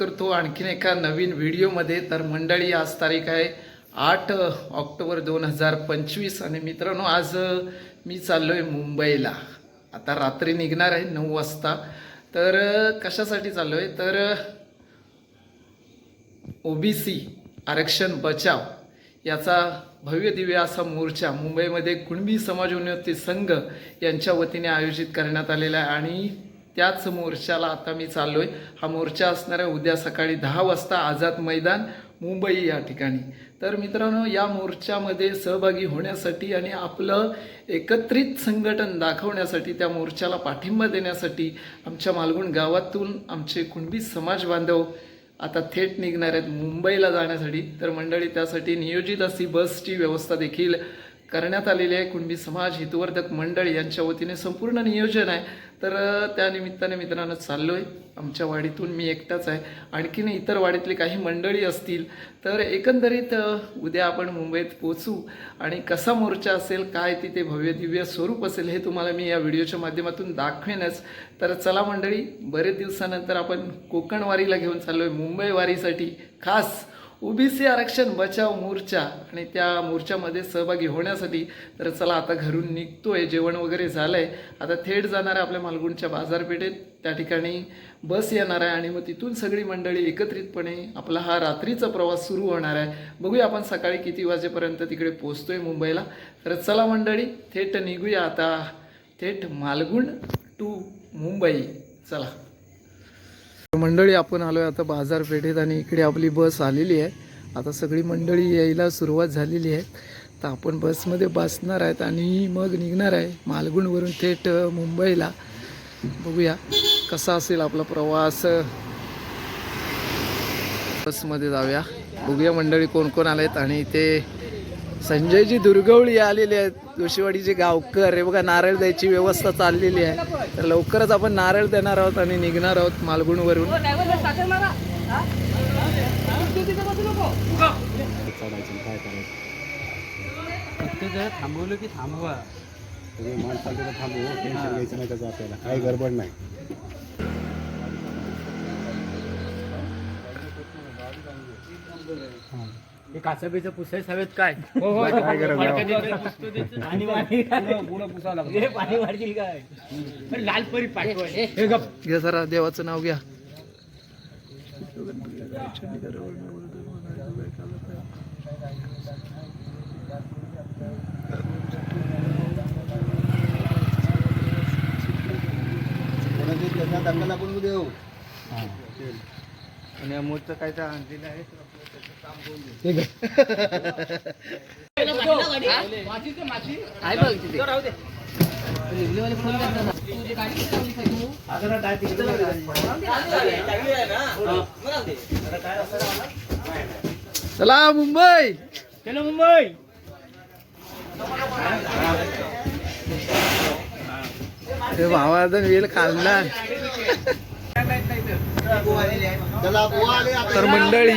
करतो आणखीन एका नवीन व्हिडिओमध्ये. तर मंडळी आज तारीख आहे आठ ऑक्टोबर दोन हजार पंचवीस. आणि मित्रांनो आज मी चाललो आहे मुंबईला. आता रात्री निघणार आहे नऊ वाजता. तर कशासाठी चाललो आहे तर ओबीसी आरक्षण बचाव याचा भव्य दिव्य असा मोर्चा मुंबईमध्ये कुणबी समाज उन्नती संघ यांच्या वतीने आयोजित करण्यात आलेला आहे. आणि त्याच मोर्चाला आता मी चाललो आहे हा मोर्चा असणार आहे उद्या सकाळी दहा वाजता आझाद मैदान मुंबई या ठिकाणी. तर मित्रांनो या मोर्चामध्ये सहभागी होण्यासाठी आणि आपलं एकत्रित संघटन दाखवण्यासाठी त्या मोर्चाला पाठिंबा देण्यासाठी आमच्या मालगुण गावातून आमचे कुणबी समाज बांधव आता थेट निघणार आहेत मुंबईला जाण्यासाठी. तर मंडळी त्यासाठी नियोजित अशी बसची व्यवस्था देखील करण्यात आलेली आहे. कुणबी समाज हितवर्धक मंडळ यांच्या वतीने संपूर्ण नियोजन आहे. तर त्या निमित्ताने मित्रांनो चाललो आहे आमच्या वाडीतून मी एकटाच आहे. आणखीन इतर वाडीतली काही मंडळी असतील तर एकंदरीत उद्या आपण मुंबईत पोचू आणि कसा मोर्चा असेल काय तिथे भव्य दिव्य स्वरूप असेल हे तुम्हाला मी या व्हिडिओच्या माध्यमातून दाखवेनच. तर चला मंडळी बरेच दिवसानंतर आपण कोकण वारीला घेऊन चाललो आहे मुंबई वारीसाठी खास ओबीसी आरक्षण बचाव मोर्चा आणि त्या मोर्चामध्ये सहभागी होण्यासाठी तर चला आता घरून निघतो आहे जेवण वगैरे झालं आहे आता थेट जाणार आहे आपल्या मालगुणच्या बाजारपेठेत. त्या ठिकाणी बस येणार आहे आणि मग तिथून सगळी मंडळी एकत्रितपणे आपला हा रात्रीचा प्रवास सुरू होणार आहे. बघूया आपण सकाळी किती वाजेपर्यंत तिकडे पोहोचतोय मुंबईला. तर चला मंडळी थेट निघूया आता. थेट मालगुण टू मुंबई. चला. मंडळी आपण आलोय आता बाजारपेठेत आणि इकडे आपली बस आलेली आहे. आता सगळी मंडळी यायला सुरुवात झालेली आहे. तर आपण बसमध्ये बसणार आहेत आणि मग निघणार आहे मालगुणवरून थेट मुंबईला. बघूया कसा असेल आपला प्रवास. बसमध्ये जाऊया. बघूया मंडळी कोण कोण आलेत आणि ते संजयजी दुर्गवळी आलेले आहेत. जोशीवाडीचे गावकर. हे बघा नारळ द्यायची व्यवस्था चाललेली आहे. तर लवकरच आपण नारळ देणार आहोत आणि निघणार आहोत मालगुणवरून. थांबवलं की थांबवा थांबू टेन्शन घ्यायचं नाही त्याचं आपल्याला काही गडबड नाही काचाबीचं पुसायच हवेत काय? काय गरज नाही. पाणी वाढील काय? हे पाणी वाढतील काय? पण लाल परी पाठवाय हे गप. घ्या जरा देवाचं नाव घ्या. आणि अमोलचं काय तर आणलेलं आहे. चला मुंबई. चलो मुंबई. ते भावाचा वेल खाल्ला तर मंडळी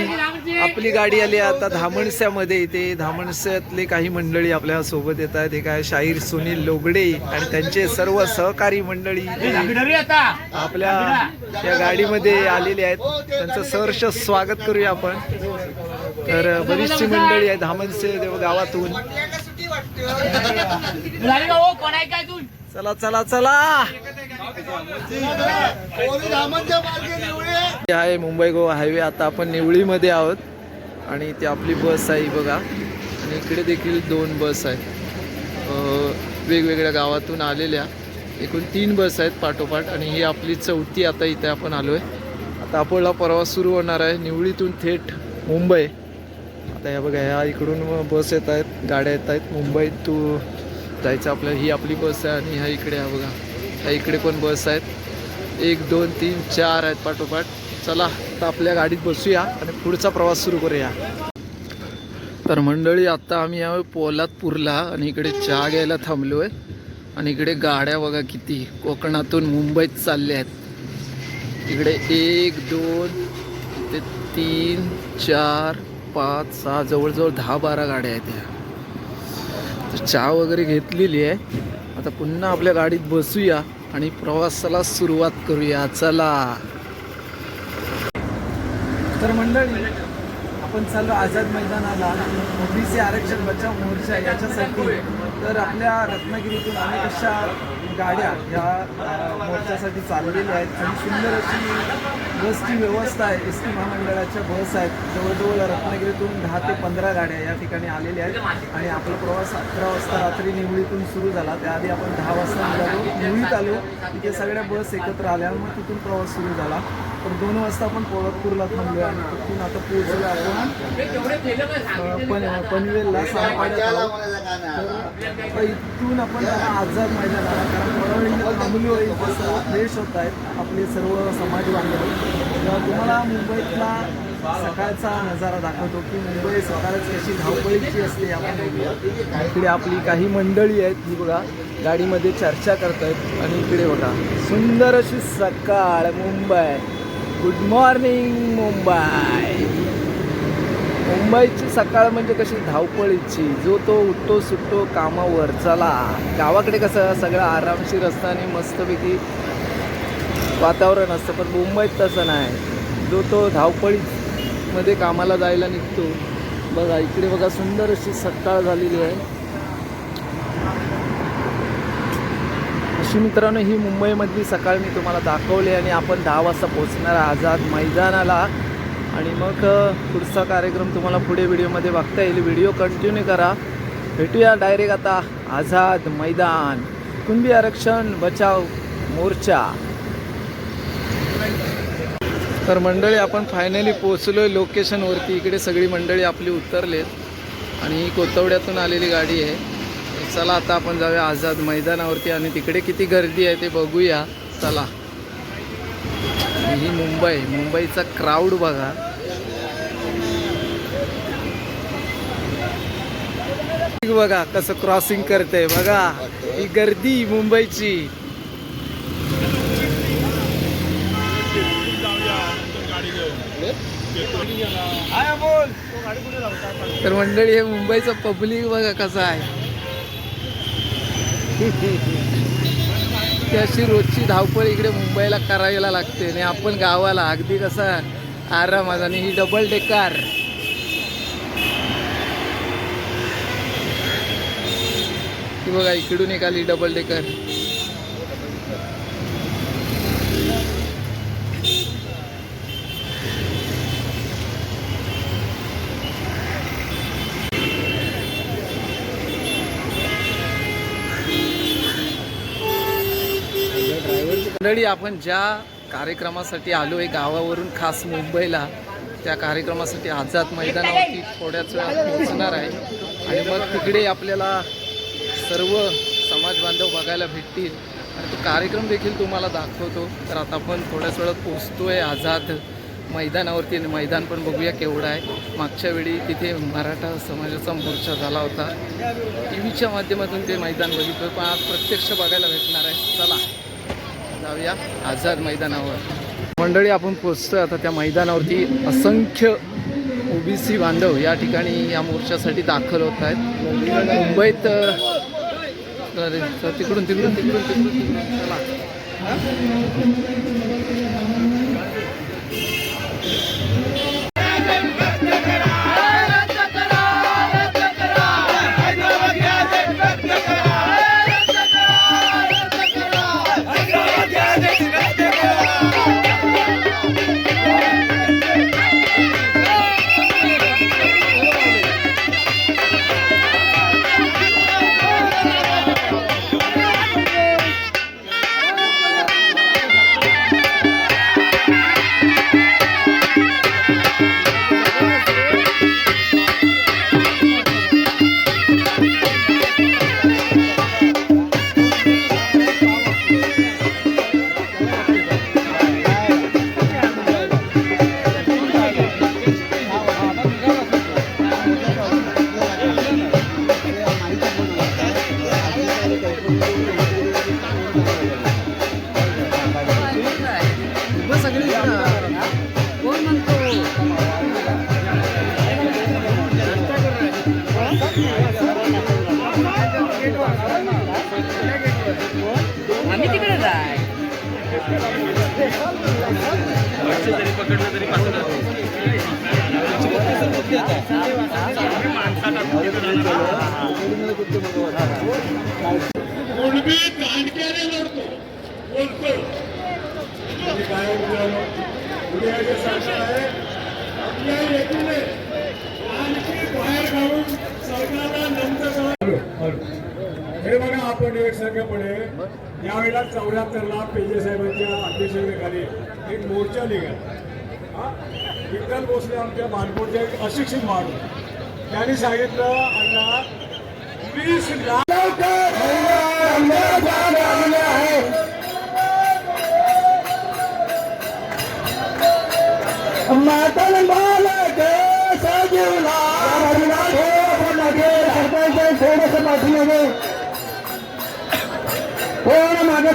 आपली गाडी आली आता धामणस्यामध्ये. इथे धामणस्यातले काही मंडळी आपल्यासोबत येत आहेत हे काय शाहीर सुनील लोगडे आणि त्यांचे सर्व सहकारी मंडळी आपल्या या गाडीमध्ये आलेले आहेत. त्यांचं सहर्ष स्वागत करूया आपण. तर बरीचशी मंडळी आहे धामणसे देव गावातून. हो? चला चला चला. आहे मुंबई गोवा हायवे. आता आपण निवळीमध्ये आहोत. आणि ती आपली बस आहे ही बघा. आणि इकडे देखील दोन बस आहेत वेगवेगळ्या गावातून आलेल्या. एकूण तीन बस आहेत पाठोपाठ आणि ही आपली चौथी आता इथे आपण आलो आहे आता आपला प्रवास सुरू होणार आहे. निवळीतून थेट मुंबई. आता या बघा ह्या इकडून बस येत आहेत गाड्या येत आहेत. मुंबईत तू जायचं आपल्याला ही आपली बस आहे आणि ह्या इकडे हा बघा. ह्या इकडे पण बस आहेत. एक दोन तीन चार आहेत पाठोपाठ. चला आता आपल्या गाडीत बसूया आणि पुढचा प्रवास सुरू करूया. तर मंडळी आता आम्ही आहे पोलादपूरला आणि इकडे चहा घ्यायला थांबलो आहे आणि इकडे गाड्या बघा किती कोकणातून मुंबईत चालल्या आहेत. इकडे एक दोन ते तीन चार पाच सहा जवळजवळ दहा बारा गाड्या आहेत या. तर चहा वगैरे घेतलेली आहे. आता पुन्हा आपल्या गाडीत बसूया आणि प्रवासाला सुरुवात करूया. चला. तर मंडळी आपण चाललो आझाद मैदानाला. ओबीसी आरक्षण बचाव मोर्चा याच्यासाठी. तर आपल्या रत्नागिरीतून अनेक अशा गाड्या या मोर्चासाठी चाललेल्या आहेत. आणि सुंदर अशी बसची व्यवस्था आहे. एस टी महामंडळाच्या बस आहेत. जवळजवळ रत्नागिरीतून दहा ते पंधरा गाड्या या ठिकाणी आलेल्या आहेत. आणि आपला प्रवास अकरा वाजता रात्री निवळीतून सुरू झाला. त्याआधी आपण दहा वाजता निघालो. निवळीत आलो. तिथे सगळ्या बस एकत्र आल्या. मग तिथून प्रवास सुरू झाला. तर दोन वाजता आपण कोल्हापूरला थांबलो आणि तिथून आता पोहोचलो आपण. अ, पनवेलला सहा तर इथून आपण आजार आझाद मैदानाला कारण थांबलो इथे सर्व फ्रेश होत आहेत आपले सर्व समाज बांधव. तर तुम्हाला मुंबईतला सकाळचा नजारा दाखवतो की मुंबई सकाळच कशी धावपळीची असते आपण बघूया. इकडे आपली काही मंडळी आहेत ही बघा गाडीमध्ये चर्चा करत आहेत आणि इकडे बघा. सुंदर अशी सकाळ मुंबई. गुड मॉर्निंग मुंबई मुंबईची सकाळ म्हणजे कशी धावपळीची? जो तो उठतो सुटतो कामावर चला गावाकडे कसं सगळं आरामशीर असतं आणि मस्तपैकी वातावरण असतं पण मुंबईत तसं नाही. जो तो धावपळीमध्ये कामाला जायला निघतो बघा इकडे बघा सुंदर अशी सकाळ झालेली आहे. अशी मित्रांनो ही मुंबईमधली सकाळ मी तुम्हाला दाखवली आणि आपण दहा वाजता पोचणार आझाद मैदानाला. आणि मग पुढचा कार्यक्रम तुम्हाला पुढे व्हिडिओमध्ये बघता येईल. व्हिडिओ कंटिन्यू करा. भेटूया डायरेक्ट आता आझाद मैदान. कुंभी आरक्षण बचाव मोर्चा. तर मंडळी आपण फायनली पोचलो लोकेशनवरती इकडे सगळी मंडळी आपली उतरलेत. आणि ही कोतवड्यातून आलेली गाडी आहे. चला आता आपण जाऊया आझाद मैदानावरती आणि तिकडे किती गर्दी आहे ते बघूया. चला. आणि ही मुंबई मुंबईचा क्राऊड बघा. बघा कसं क्रॉसिंग करते बघा. ही गर्दी मुंबईची. तर मंडळी हे मुंबईचं पब्लिक बघा कसं आहे. ती अशी रोजची धावपळ इकडे मुंबईला करायला लागते आणि आपण गावाला. अगदी कसा आरामात आणि ही डबल डेकार बघा इकडून एक आली डबल डेकर मंडळी आपण ज्या कार्यक्रमासाठी आलो आहे गावावरून खास मुंबईला त्या कार्यक्रमासाठी आझाद मैदानावरती थोड्याच वेळात पोहोचणार आहे. आणि मग तिकडे आपल्याला सर्व समाज बांधव बघायला भेटतील. आणि तो कार्यक्रम देखील तुम्हाला दाखवतो. तर आता आपण थोड्याच वेळात पोचतोय आझाद मैदानावरती. आणि मैदान पण बघूया केवढं आहे. मागच्या वेळी तिथे मराठा समाजाचा मोर्चा झाला होता. टी व्हीच्या माध्यमातून ते मैदान बघितलं. पण आज प्रत्यक्ष बघायला भेटणार आहे. चला. जाऊया आझाद मैदानावर. मंडळी आपण पोचतोय आता त्या मैदानावरती. असंख्य ओबीसी बांधव या ठिकाणी या मोर्चासाठी दाखल होत आहेत. मुंबईत तिकडून तिकडून तिकडून तिकडून. चला. सरकार आहे. आपल्या येथून आणखी बाहेर काढून सरकारला नंतर हे बघा आपण एक संघपणे यावेळेला चौऱ्याहत्तरला पेजे साहेबांच्या अध्यक्षतेखाली एक मोर्चा निघाला. हा? विठ्ठल भोसले आमच्या मानपूरचे एक अशिक्षित माणूस. त्यांनी सांगितलं अण्णा वीस लाख मातन बालक सजीवला थोडस पाठीमागे कोण मागे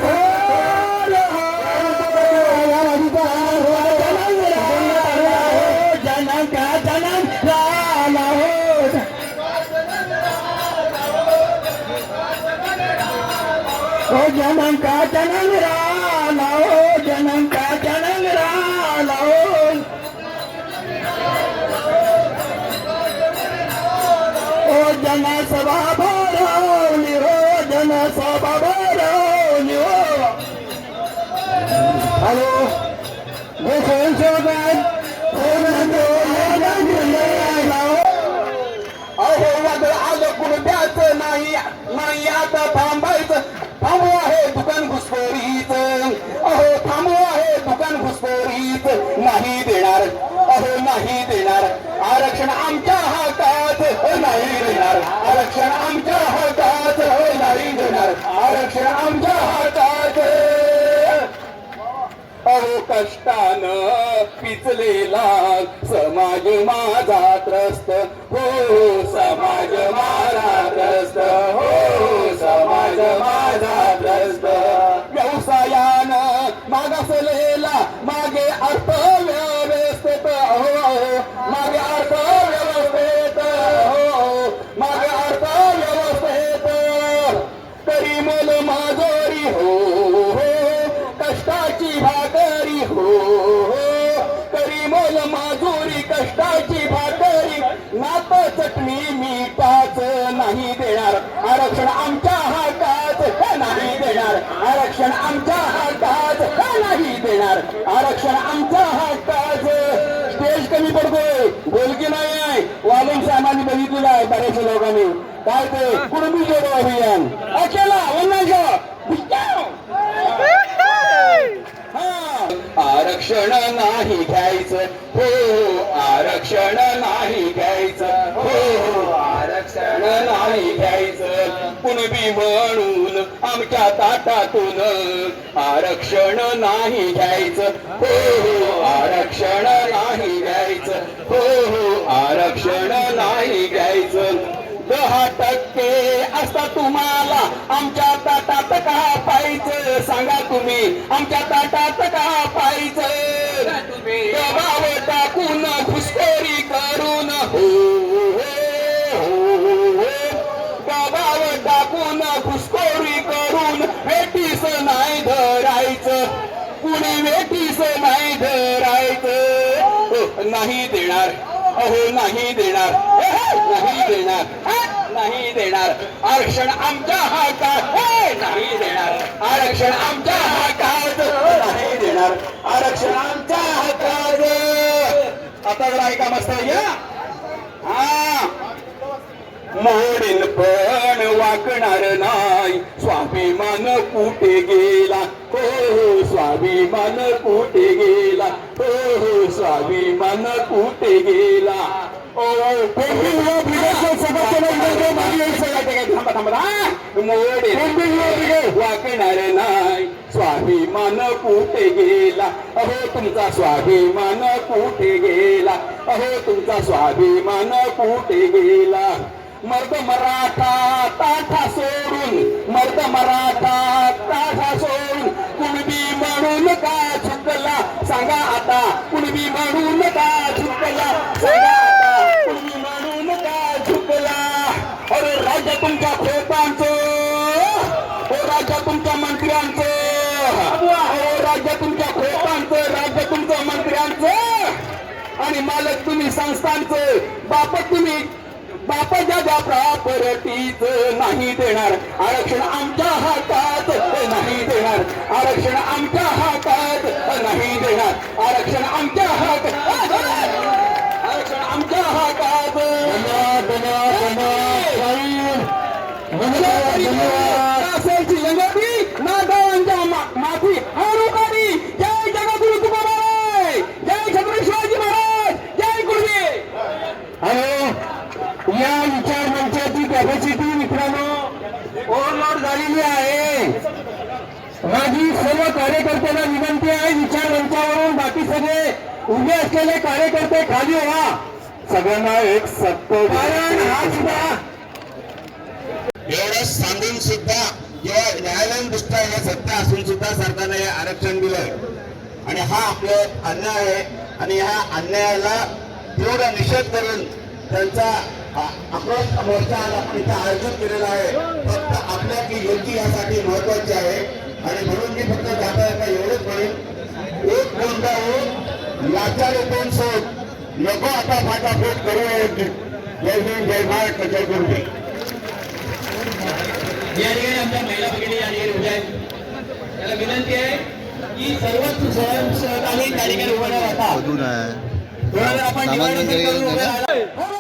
जनक जनक झाला राम। आरक्षण आमच्या हातात अहो कष्टानं पिचलेला समाज माझा त्रस्त. हो समाज माझा त्रस्त. हो समाज माझा आरक्षण आमच्या हातात नाही देणार. आरक्षण आमच्या हातात स्टेज कमी पडतोय. बोलकी नाही आहे. वालून सामान्य बघितलेला आहे बऱ्याचशा लोकांनी. काय ते? कुणबी जोडो अभियान. अकेला वन्नाच्या आरक्षण नाही घ्यायचं. हो आरक्षण नाही घ्यायचं. हो आरक्षण नाही घ्यायचं. कुणबी म्हणून आमच्या ताटातून आरक्षण नाही घ्यायचं. हो आरक्षण नाही घ्यायचं. हो हो आरक्षण नाही घ्यायचं. दहा टक्के असता तुम्हाला आमच्या ताटात का पाहिजे सांगा तुम्ही आमच्या ताटात का पाहिजे दबाव टाकून घुसखोरी करून हो हो, कुणी वेटीस नाही धरायचं हो, नाही देणार. अहो नाही देणार. नाही देणार. नाही देणार. आरक्षण आमच्या हातात. हो, नाही देणार. आरक्षण आमच्या हातात. नाही देणार. आरक्षण आमच्या हातात. आता जरा ऐका मस्त या. हा. मोडील पण वाकणार नाही. स्वाभिमान कुठे गेला? हो हो स्वाभिमान कुठे गेला हो हो स्वाभिमान कुठे गेला वाकणार नाही स्वाभिमान कुठे गेला अहो तुमचा स्वाभिमान कुठे गेला अहो तुमचा स्वाभिमान कुठे गेला मर्द मराठा ताठा सोडून मर्द मराठा ताठा सोडून कुणबी म्हणून नका चुकला सांगा आता. कुणबी म्हणून नका चुकला सांगा आता. कुणबी म्हणून का चुकला अरे राज्य तुमच्या खोतांचं हो राज्य तुमच्या मंत्र्यांचं. हो राज्य तुमच्या खोतांचं राज्य तुमच्या मंत्र्यांचं. आणि मालक तुम्ही संस्थांचं. बाप तुम्ही बापाच्या ज्या प्रॉपर्टीच नाही देणार आरक्षण आमच्या हातात नाही देणार आरक्षण आमच्या हातात नाही देणार आरक्षण आमच्या हातात आरक्षण आमच्या हातात कॅपॅसिटी मित्रांनो ओव्हरलोड झालेली आहे. माझी सर्व कार्यकर्त्यांना विनंती आहे विचार मंचावरून बाकी सगळे उभे असलेले कार्यकर्ते खाली व्हा. सगळ्यांना एक सत्य कारण हा सुद्धा एवढं सांगून सुद्धा जेव्हा न्यायालयीन दृष्ट्या हे सत्य असून सुद्धा सरकारने हे आरक्षण दिलंय. आणि हा आपले अन्याय आहे. आणि ह्या अन्यायाला तीव्र निषेध करून त्यांचा आक्रोश मोर्चा आज आपण इथे आयोजित केलेला आहे. फक्त आपल्या की योग्य यासाठी महत्वाची आहे. आणि म्हणून मी फक्त जाता येता एवढंच म्हणेन एक कोणता हो लाचार कोण सोड नको आता फाटाफूट करू जय भीम जय भारत जय गुरुजी. या ठिकाणी आमच्या महिला भगिनी या ठिकाणी उभ्या आहेत. त्याला विनंती आहे की सर्वच स्वयं सहकारी त्या ठिकाणी उभं आपण निवडणूक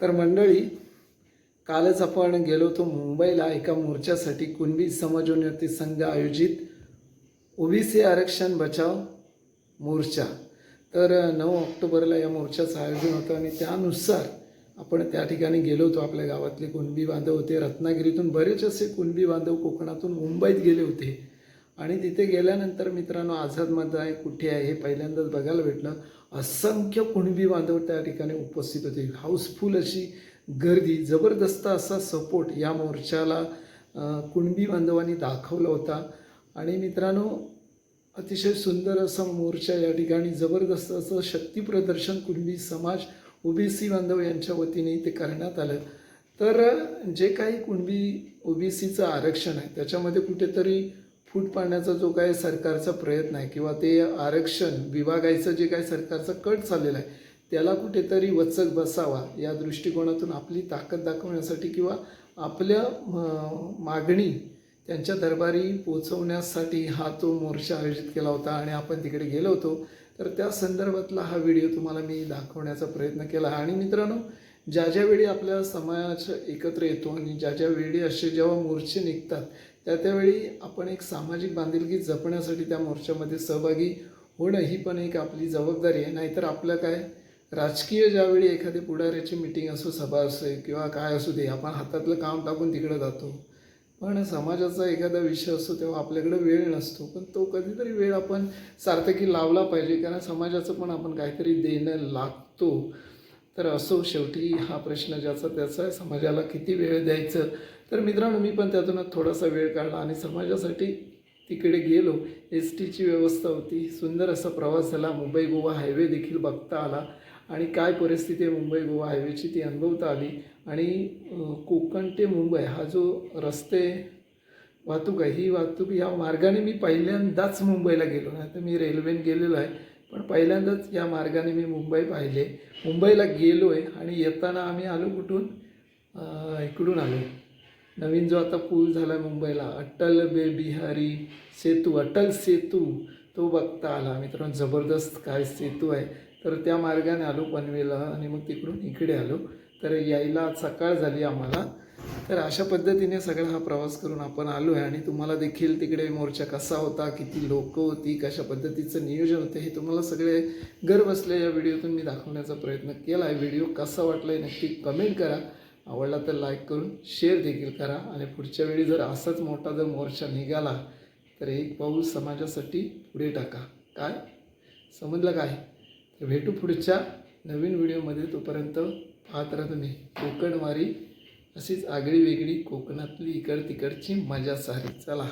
तर मंडळी कालच आपण गेलो होतो मुंबईला एका मोर्चासाठी. कुणबी समाजोन्नती संघ आयोजित ओबीसी आरक्षण बचाव मोर्चा. तर नऊ ऑक्टोबरला या मोर्चाचं आयोजन होतं आणि त्यानुसार आपण त्या ठिकाणी गेलो होतो आपल्या गावातले कुणबी बांधव होते. रत्नागिरीतून बरेच असे कुणबी बांधव कोकणातून मुंबईत गेले होते. आणि तिथे गेल्यानंतर मित्रांनो आझाद आहे कुठे आहे हे पहिल्यांदाच बघायला भेटलं. असंख्य कुणबी बांधव त्या ठिकाणी उपस्थित होते. हाऊसफुल अशी गर्दी जबरदस्त असा सपोर्ट या मोर्चाला कुणबी बांधवांनी दाखवला होता. आणि मित्रांनो अतिशय सुंदर असा मोर्चा या ठिकाणी जबरदस्त असं शक्तीप्रदर्शन कुणबी समाज ओबीसी बांधव यांच्या वतीने ते करण्यात आलं. तर जे काही कुणबी ओबीसीचं आरक्षण आहे त्याच्यामध्ये कुठेतरी फूट पाडण्याचा जो काही सरकारचा प्रयत्न आहे किंवा ते आरक्षण विभागायचं जे काही सरकारचा कट चाललेला आहे त्याला कुठेतरी वचक बसावा या दृष्टिकोनातून आपली ताकद दाखवण्यासाठी किंवा आपल्या मागणी त्यांच्या दरबारी पोचवण्यासाठी हा तो मोर्चा आयोजित केला होता आणि आपण तिकडे गेलो होतो. तर त्या संदर्भातला हा व्हिडिओ तुम्हाला मी दाखवण्याचा प्रयत्न केला. आणि मित्रांनो ज्या ज्या वेळी आपल्या समाज एकत्र येतो आणि ज्या ज्या वेळी असे जेव्हा मोर्चे निघतात त्या त्यावेळी आपण एक सामाजिक बांधिलकी जपण्यासाठी त्या मोर्चामध्ये सहभागी होणं ही पण एक आपली जबाबदारी आहे. नाहीतर आपलं काय? राजकीय ज्यावेळी एखादी पुढाऱ्याची मिटिंग असो सभा असेल किंवा काय असू दे आपण हातातलं काम टाकून तिकडे जातो. पण समाजाचा एखादा विषय असतो तेव्हा आपल्याकडे वेळ नसतो. पण तो कधीतरी वेळ आपण सार्थकी लावला पाहिजे कारण समाजाचं पण आपण काहीतरी देणं लागतो. तर असो शेवटी हा प्रश्न ज्याचा त्याचा आहे समाजाला किती वेळ द्यायचं? तर मित्रांनो मी पण त्यातूनच थोडासा वेळ काढला आणि समाजासाठी तिकडे गेलो. एस टीची व्यवस्था होती सुंदर असा प्रवास झाला. मुंबई गोवा हायवे देखील बघता आला. आणि काय परिस्थिती आहे मुंबई गोवा हायवेची ती अनुभवता आली. आणि कोकण ते मुंबई हा जो रस्ते वाहतूक आहे ही वाहतूक या मार्गाने मी पहिल्यांदाच मुंबईला गेलो. नाही तर मी रेल्वेने गेलेलो आहे पण पहिल्यांदाच या मार्गाने मी मुंबई पाहिले. मुंबईला गेलो आहे आणि येताना आम्ही आलो कुठून? इकडून आलो. नवीन जो आता पूल झाला आहे मुंबईला अटल बे बिहारी सेतू अटल सेतू तो बघता आला. मित्रांनो जबरदस्त काय सेतू आहे. तर त्या मार्गाने आलो पनवेला आणि मग तिकडून इकडे आलो. तर यायला आज सकाळ झाली आम्हाला. तर अशा पद्धतीने सगळा हा प्रवास करून आपण आलो आहे आणि तुम्हाला देखील तिकडे मोर्चा कसा होता किती लोक होती कशा पद्धतीचं नियोजन होतं हे तुम्हाला सगळे घर बसल्या या व्हिडिओतून मी दाखवण्याचा प्रयत्न केला आहे. व्हिडिओ कसा वाटला आहे नक्की कमेंट करा. आवडला तर लाईक करून शेअर देखील करा आणि पुढच्या वेळी जर असाच मोठा जर मोर्चा निघाला तर एक पाऊल समाजासाठी पुढे टाका. काय? समजलं काय तर भेटू पुढच्या नवीन व्हिडिओमध्ये. तोपर्यंत पाहत राहा तुम्ही. कोकणवारी अशीच आगळी वेगळी कोकणातली इकड तिकडची मजा सारी. चला.